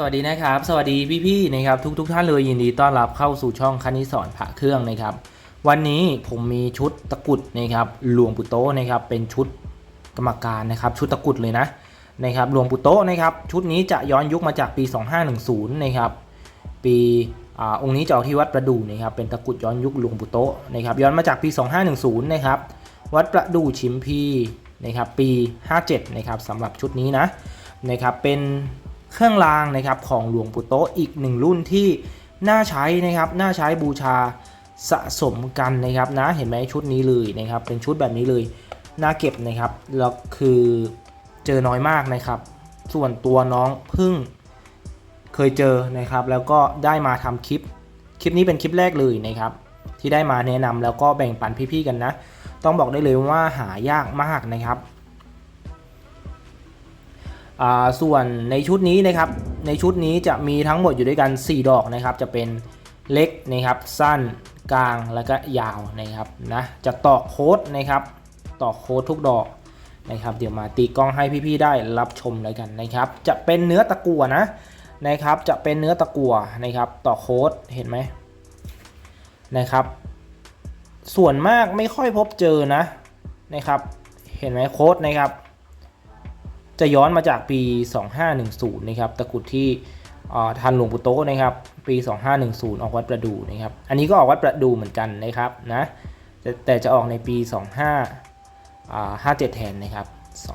สวัสดีนะครับ สวัสดีพี่ๆนะครับทุกๆทท่านเลยยินดีต้อนรับเข้าสู่ช่องคณิสอนพระเครื่องนะครับ วันนี้ผมมีชุดตะกุดนะครับหลวงปู่โตนะครับเป็นชุดกรรมการนะครับ ชุดตะกุดเลยนะนะครับหลวงปู่โตนะครับ ชุดนี้จะย้อนยุคมาจากปี 2510นะครับปีอองค์นี้จะออกที่วัดประดู่นะครับเป็นตะกุดย้อนยุคหลวงปู่โตนะครับย้อนมาจากปี 2510นะครับวัดประดู่ชิมพีนะครับปี 57นะครับสำหรับชุดนี้นะนะครับเป็น เครื่องรางนะครับของหลวงปู่โตอีกหนึ่งรุ่นที่น่าใช้นะครับน่าใช้บูชาสะสมกันนะครับนะเห็นไหมชุดนี้เลยนะครับ เป็นชุดแบบนี้เลยน่าเก็บนะครับแล้วคือเจอน้อยมากนะครับ ส่วนตัวน้องพิ่งเคยเจอนะครับ แล้วก็ได้มาทำคลิป คลิปนี้เป็นคลิปแรกเลยนะครับ ที่ได้มาแนะนำแล้วก็แบ่งปันพี่ๆกันนะ ต้องบอกได้เลยว่าหายากมากนะครับ ส่วนในชุดนี้นะครับในชุดนี้จะมีทั้งหมดอยู่ด้วยกัน 4 ดอกนะครับ จะเป็นเล็กนะครับสั้นกลางแล้วก็ยาวนะครับนะจะต่อโค้ดนะครับต่อโค้ดทุกดอกนะครับ เดี๋ยวมาตีกล้องให้พี่ๆได้รับชมเลยกันนะครับ จะเป็นเนื้อตะกั่วนะนะครับ จะเป็นเนื้อตะกั่วนะครับ ต่อโค้ดเห็นไหมนะครับ ส่วนมากไม่ค่อยพบเจอนะนะครับ เห็นไหมโค้ดนะครับ จะย้อนมาจากปี 2510 นะครับ ตะกรุดที่อ่าทันหลวงปู่โตนะครับ ปี 2510 ออกวัดประดูนะครับ อันนี้ก็ออกวัดประดูเหมือนกันนะครับนะแต่แต่จะออกในปี 2557 แทนนะครับ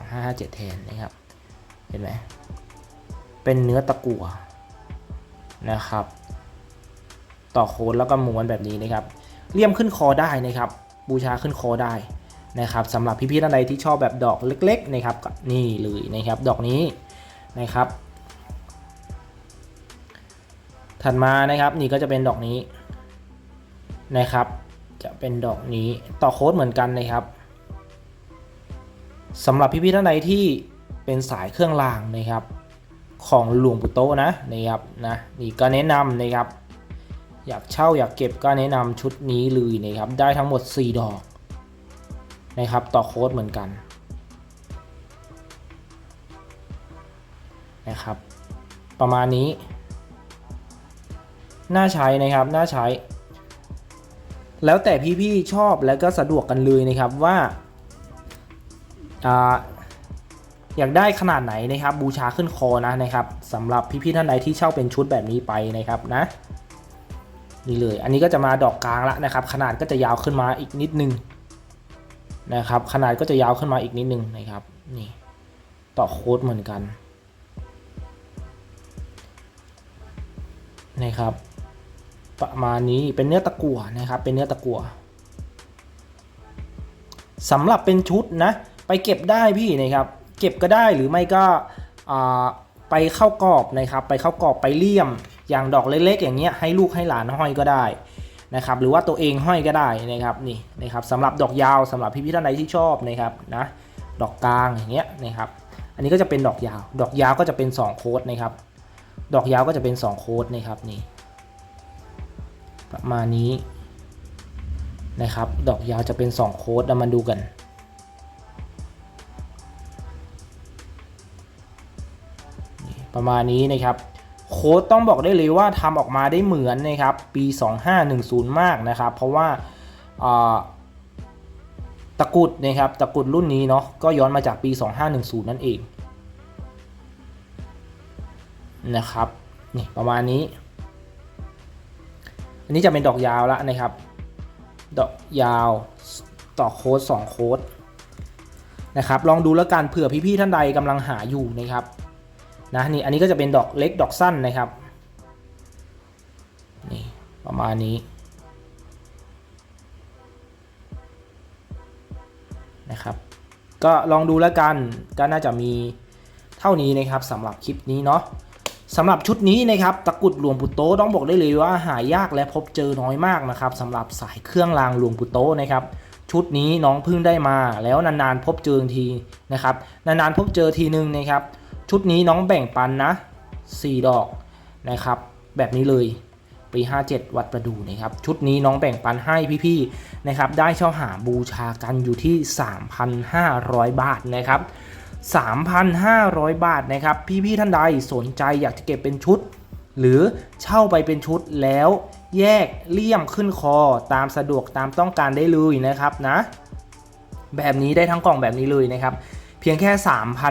2557 แทนนะครับ เห็นไหม เป็นเนื้อตะกั่วนะครับ ต่อโค้ดแล้วก็ม้วนแบบนี้นะครับ เลี่ยมขึ้นคอได้นะครับ บูชาขึ้นคอได้ นะครับสำหรับพี่ๆท่านใดที่ชอบแบบดอกเล็กๆนะครับก็นี่เลยนะครับดอกนี้นะครับ ถัดมานะครับนี่ก็จะเป็นดอกนี้นะครับ จะเป็นดอกนี้ต่อโค้ดเหมือนกันนะครับสำหรับพี่ๆท่านใดที่เป็นสายเครื่องรางนะครับของหลวงปู่โตนะนะครับนะนี่ก็แนะนำนะครับ อยากเช่าอยากเก็บก็แนะนำชุดนี้เลยนะครับได้ทั้งหมด 4 ดอก นะครับ ต่อโค้ดเหมือนกันนะครับ ประมาณนี้ น่าใช้นะครับ น่าใช้ แล้วแต่พี่ๆชอบแล้วก็สะดวกกันเลยนะครับว่าอาอยากได้ขนาดไหนนะครับบูชาขึ้นคอนะนะครับสำหรับพี่ๆท่านใดที่เช่าเป็นชุดแบบนี้ไปนะครับนะนี่เลย อันนี้ก็จะมาดอกกลางล้วนะครับ ขนาดก็จะยาวขึ้นมาอีกนิดนึง นะครับ ขนาดก็จะยาวขึ้นมาอีกนิดนึงนะครับ นี่ ต่อโค้ดเหมือนกัน นะครับ ประมาณนี้เป็นเนื้อตะกั่วนะครับ เป็นเนื้อตะกั่วสำหรับเป็นชุดนะ ไปเก็บได้พี่นะครับ เก็บก็ได้หรือไม่ก็ไปเข้ากรอบนะครับ ไปเข้ากรอบไปเลี่ยมอย่างดอกเล็กๆ อย่างเงี้ยให้ลูกให้หลานห้อยก็ได้ นะครับหรือว่าตัวเองห้อยก็ได้นะครับนี่นะครับสำหรับดอกยาวสำหรับพี่พี่ท่านใดที่ชอบนะครับนะดอกกลางอย่างเงี้ยนะครับอันนี้ก็จะเป็นดอกยาว ดอกยาวก็จะเป็น 2 โค้ดนะครับ ดอกยาวก็จะเป็น 2 โค้ดนะครับนี่ประมาณนี้นะครับ ดอกยาวจะเป็น 2 โค้ดเรามาดูกันประมาณนี้นะครับ ค้ดต้องบอกได้เลยว่าทำออกมาได้เหมือนนะครับปี 2510 มากนะครับ เพราะว่าตะกุดนะครับตะกุดรุ่นนี้เนาะก็ย้อนมาจากปี 2510 นั่นเองนะครับนี่ประมาณนี้ อันนี้จะเป็นดอกยาวแล้วนะครับ ดอกยาวต่อโค้ด2โค้ดนะครับลองดูแล้วกันเผื่อพี่ๆท่านใดกำลังหาอยู่นะครับ นะนี่อันนี้ก็จะเป็นดอกเล็กดอกสั้นนะครับนี่ประมาณนี้นะครับก็ลองดูแล้วกันก็น่าจะมีเท่านี้นะครับสำหรับคลิปนี้เนาะสำหรับชุดนี้นะครับตะกุดหลวงปู่โตต้องบอกได้เลยว่าหายากและพบเจอน้อยมากนะครับสำหรับสายเครื่องรางหลวงปู่โตนะครับชุดนี้น้องเพิ่งได้มาแล้วนานๆพบเจอทีนะครับนานๆพบเจอทีนึงนะครับ ชุดนี้น้องแบ่งปันนะ 4 ดอกนะครับ แบบนี้เลยปี 57 วัดประดูนะครับ ชุดนี้น้องแบ่งปันให้พี่ๆนะครับ ได้เช่าหาบูชากันอยู่ที่ 3,500 บาทนะครับ 3,500 บาทนะครับ พี่ๆท่านใดสนใจอยากจะเก็บเป็นชุด หรือเช่าไปเป็นชุดแล้วแยกเลี่ยมขึ้นคอตามสะดวกตามต้องการได้เลยนะครับนะ แบบนี้ได้ทั้งกล่องแบบนี้เลยนะครับ เพียงแค่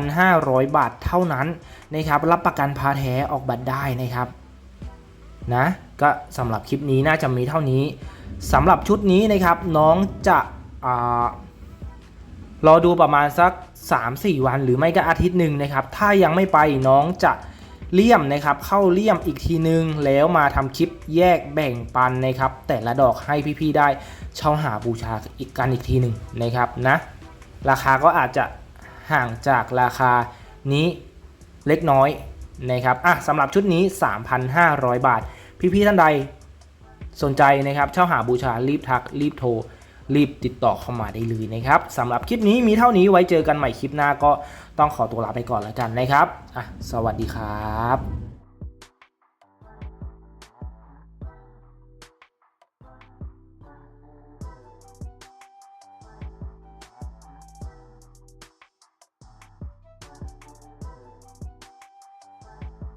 3,500 บาทเท่านั้นนะครับ รับประกันพาแท้ออกบัตรได้นะครับนะก็สำหรับคลิปนี้น่าจะมีเท่านี้สำหรับชุดนี้นะครับน้องจะอรอดูประมาณสัก 3-4 วัน หรือไม่ก็อาทิตย์หนึ่งนะครับ ถ้ายังไม่ไปน้องจะเลี่ยมนะครับเข้าเลี่ยมอีกทีนึง แล้วมาทำคลิปแยกแบ่งปันนะครับ แต่ละดอกให้พี่ๆได้เช่าหาบูชาอีกกันอีกทีหนึ่งนะครับนะราคาก็อาจจะ ห่างจากราคานี้เล็กน้อยนะครับอะสำหรับชุดนี้ 3,500 บาท พี่ๆท่านใดสนใจนะครับเช่าหาบูชารีบทักรีบโทร รีบติดต่อเข้ามาได้เลยนะครับสำหรับคลิปนี้มีเท่านี้ไว้เจอกันใหม่คลิปหน้าก็ต้องขอตัวลาไปก่อนแล้วกันนะครับอะสวัสดีครับ